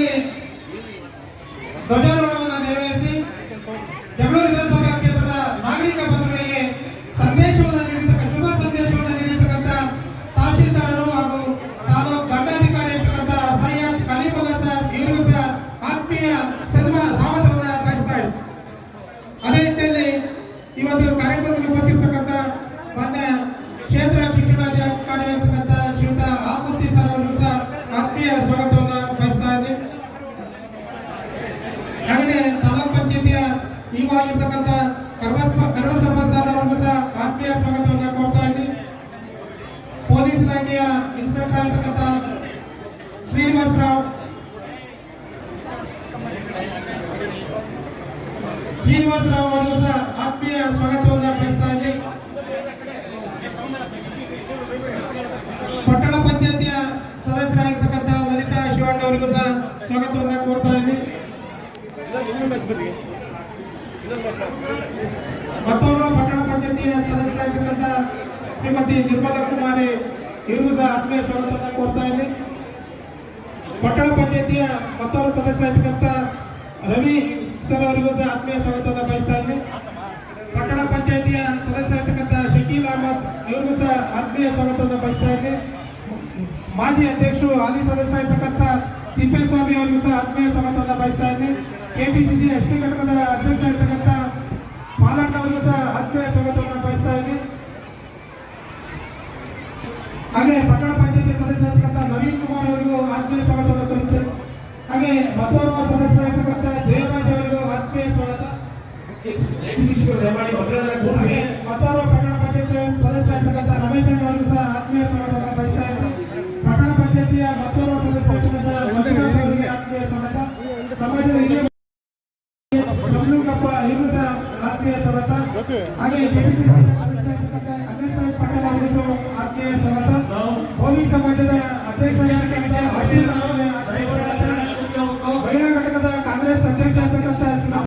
ಕ್ಷೇತ್ರದಲ್ಲಿ ಧ್ವಜಾರೋಹಣವನ್ನು ನೆರವೇರಿಸಿ ಜಗಳೂರು ವಿಧಾನಸಭಾ ಕ್ಷೇತ್ರದ ನಾಗರಿಕ ಬಂಧುಗಳಿಗೆ ಸಂದೇಶವನ್ನು ನೀಡಿದ ಶುಭ ಸಂದೇಶವನ್ನು ನೀಡಿರ್ತಕ್ಕಂಥ ತಹಶೀಲ್ದಾರರು ಹಾಗೂ ತಾಲೂಕು ದಂಡಾಧಿಕಾರಿ ಇರ್ತಕ್ಕಂಥ ಸೈಯದ್ ಕಲೀಪುಲ್ಲಾ ಸರ್ ನೀರು ಸರ್ ಆತ್ಮೀಯ ಸನ್ಮ ಸ್ವಾಗತವನ್ನು ಬಯಸ್ತಾ ಅದೇ ಇವತ್ತು ಕಾರ್ಯಕ್ರಮಕ್ಕೆ ಉಪಸ್ಥಿತಕ್ಕಂಥ ಮಾನ್ಯ ಕ್ಷೇತ್ರ ಶಿಕ್ಷಣಾಧಿಕಾರಿ ಇರ್ತಕ್ಕಂಥ ಶ್ರೀಯುತ ಆಕೃತಿ ಸರ್ ಅವರು ಸಹ ಆತ್ಮೀಯ ಸ್ವಾಗತವನ್ನು ಆಗಿರ್ತಕ್ಕಂಥ ಕರ್ವ ಸರ್ ಅವ್ರಿಗೂ ಸಹ ಆತ್ಮೀಯ ಸ್ವಾಗತವನ್ನು ಕೋರ್ತಾ ಇದ್ದೀನಿ. ಪೊಲೀಸ್ ಇಲಾಖೆಯ ಇನ್ಸ್ಪೆಕ್ಟರ್ ಆಗಿರ್ತಕ್ಕಂಥ ಶ್ರೀನಿವಾಸ ರಾವ್. ಶ್ರೀನಿವಾಸ ರಾವ್ ಅವರಿಗೂ ಸಹ ಆತ್ಮೀಯ ಸ್ವಾಗತವನ್ನು ಬಯಸ್ತಾ ಇದ್ದೀನಿ. ಪಟ್ಟಣ ಪಂಚಾಯತಿಯ ಸದಸ್ಯರಾಗಿರ್ತಕ್ಕಂಥ ಲಲಿತಾ ಶಿವಣ್ಣ ಅವರಿಗೂ ಸಹ ಸ್ವಾಗತವನ್ನ ಕೋರ್ತಾ ಇದ್ದೀನಿ. ಮತ್ತೋರ್ವ ಪಟ್ಟಣ ಪಂಚಾಯತಿಯ ಸದಸ್ಯರಾಗಿರ್ತಕ್ಕಂಥ ಶ್ರೀಮತಿ ನಿರ್ಮಲ ಕುಮಾರಿ ಇವರಿಗೂ ಸಹ ಆತ್ಮೀಯ ಸ್ವಾಗತವನ್ನ ಕೋರ್ತಾ ಇದೆ ಪಟ್ಟಣ ಪಂಚಾಯತಿಯ ಮತ್ತೊಂದು ಸದಸ್ಯರಾಗಿರ್ತಕ್ಕಂಥ ರವಿ ಸರ್ ಅವರಿಗೂ ಸಹ ಆತ್ಮೀಯ ಸ್ವಾಗತವನ್ನು ಬಯಸ್ತಾ ಇದೆ ಪಟ್ಟಣ ಪಂಚಾಯತಿಯ ಸದಸ್ಯರಾಗಿರ್ತಕ್ಕಂಥ ಶಕೀಲ್ ಅಹಮದ್ ಇವರಿಗೂ ಸಹ ಆತ್ಮೀಯ ಸ್ವಾಗತವನ್ನು ಬಯಸ್ತಾ ಇದೆ ಮಾಜಿ ಅಧ್ಯಕ್ಷರು ಹಾಲಿ ಸದಸ್ಯರಾಗಿರ್ತಕ್ಕಂಥ ತಿಪ್ಪೇಸ್ವಾಮಿ ಅವರಿಗೂ ಸಹ ಆತ್ಮೀಯ ಸ್ವಾಗತವನ್ನು ಬಯಸ್ತಾ ಇದ್ದೀನಿ ಎಸ್ ಟಿ ಘಟಕದ ಅಧ್ಯಕ್ಷ ಇರ್ತಕ್ಕಂಥ ಮಾಲಣ್ಣ ಅವರಿಗೂ ಸಹ ಆತ್ಮೀಯ ಸ್ವಾಗತವನ್ನು ಬಯಸ್ತಾ ಇದ್ದೀನಿ. ಹಾಗೆ ಪಟ್ಟಣ ಪಂಚಾಯತಿ ಸದಸ್ಯರಾಗಿರ್ತಕ್ಕಂಥ ನವೀನ್ ಕುಮಾರ್ ಅವರಿಗೂ ಆತ್ಮೀಯ ಸ್ವಾಗತವನ್ನು ಕೋರುತ್ತೇನೆ. ಹಾಗೆ ಮತ್ತೋರ್ವ ಸದಸ್ಯರಾಗಿರ್ತಕ್ಕಂಥ ದೇವರಾಜ್ ಅವರಿಗೂ ಆತ್ಮೀಯ ಸ್ವಾಗತ. ಹಾಗೆ ಮತ್ತೋರ್ವ ಪಟ್ಟಣ ಪಂಚಾಯತ್ ಸದಸ್ಯರಾಗಿರ್ತಕ್ಕಂಥ ರಮೇಶ್ ಅಣ್ಣ ಅವರಿಗೂ ಸಹ ಆತ್ಮೀಯ ಸ್ವಾಗತವನ್ನು ಬಯಸ್ತಾ ಇದ್ದೀನಿ. ಪಟ್ಟಣ ಪಂಚಾಯತಿಯ ಮತ್ತೋರ್ವ ಸದಸ್ಯರಾಗಿರ್ತಕ್ಕಂಥ ಆತ್ಮೀಯ ಸ್ವಾಗತ. ಸಮಾಜದ ಹಿರಿಯ ಶಂಭುಕಪ್ಪ ಇವರಿಗೂ ಸಹ ಆತ್ಮೀಯ ಸ್ವಾಗತ ಹಾಗೆ ಪಟೇಲ್ ಅವರಿಗೂ ಸಹ